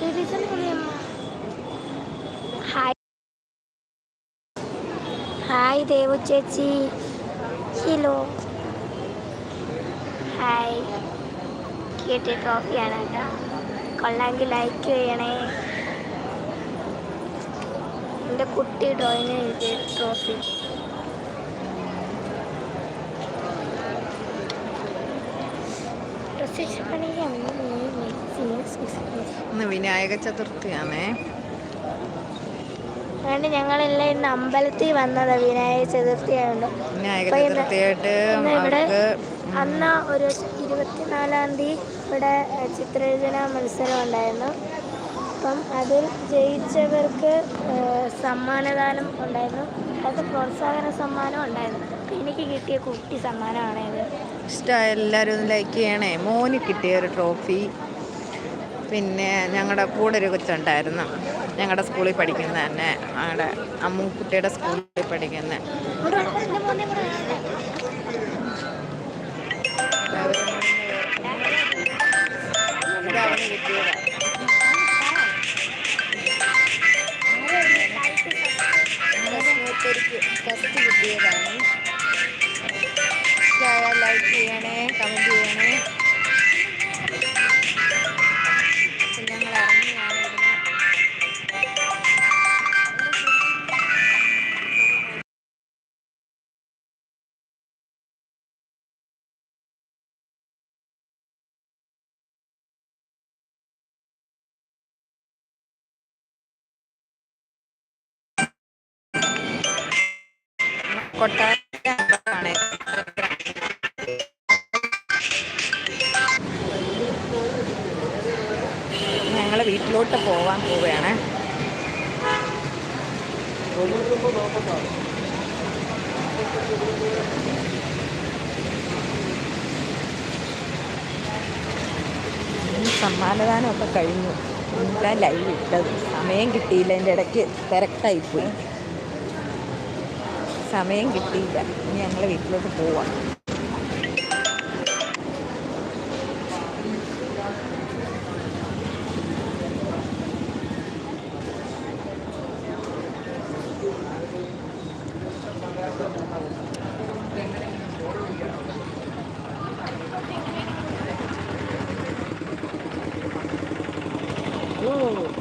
ശരി പുളിയമ്മ hi hi Devu ചേച്ചി hello hi കിട്ടിയ ട്രോഫിയാണ് കേട്ടോ കൊള്ളാമെങ്കിൽ ലൈക്ക് ചെയ്യണേ. എന്റെ കുട്ടി ഡ്രോയിങ് എഴുതിയ ട്രോഫി ഇന്ന് വിനായക ചതുർത്ഥിയാണേ. അതുകൊണ്ട് ഞങ്ങളെല്ലാം ഇന്ന് അമ്പലത്തിൽ വന്നത് വിനായക ചതുർത്ഥി ആയതുകൊണ്ട് വിനായക ചതുർത്ഥിയായിട്ട് ഇവിടെ അന്ന് ഒരു ഇരുപത്തിനാലാം തീയതി ഇവിടെ ചിത്രരചന മത്സരം ഉണ്ടായിരുന്നു. അപ്പം അതിൽ ജയിച്ചവർക്ക് സമ്മാനദാനം ഉണ്ടായിരുന്നു. അത് പ്രോത്സാഹന സമ്മാനം ഉണ്ടായിരുന്നു. എനിക്ക് കിട്ടിയ കുട്ടി സമ്മാനമാണ് ഇത് ഇഷ്ടമായ എല്ലാവരും ലൈക്ക് ചെയ്യണേ. മോന് കിട്ടിയ ഒരു ട്രോഫി പിന്നെ ഞങ്ങളുടെ കൂടെ ഒരു കൊച്ചുണ്ടായിരുന്നു. ഞങ്ങളുടെ സ്കൂളിൽ പഠിക്കുന്ന തന്നെ. ഞങ്ങളുടെ അമ്മൂക്കുട്ടിയുടെ സ്കൂളിൽ പഠിക്കുന്ന. എന്റെ മോനെ കൂടെ കാണട്ടെ. ഇതവന് കിട്ടിയതാണ് മൂത്തരിക്ക് ഫസ്റ്റ് കിട്ടിയതാണ്. കൊട്ടാരമാണ് ഞങ്ങൾ വീട്ടിലോട്ട് പോവാൻ പോവുകയാണ്. സമ്മാനദാനമൊക്കെ കഴിഞ്ഞു. എന്താ ലൈവ് ഇട്ടത്. സമയം കിട്ടിയില്ല. എന്റെ ഇടയ്ക്ക് തിരക്കായിപ്പോയി. sama yang ya ini yang lebih lebih tua Oh.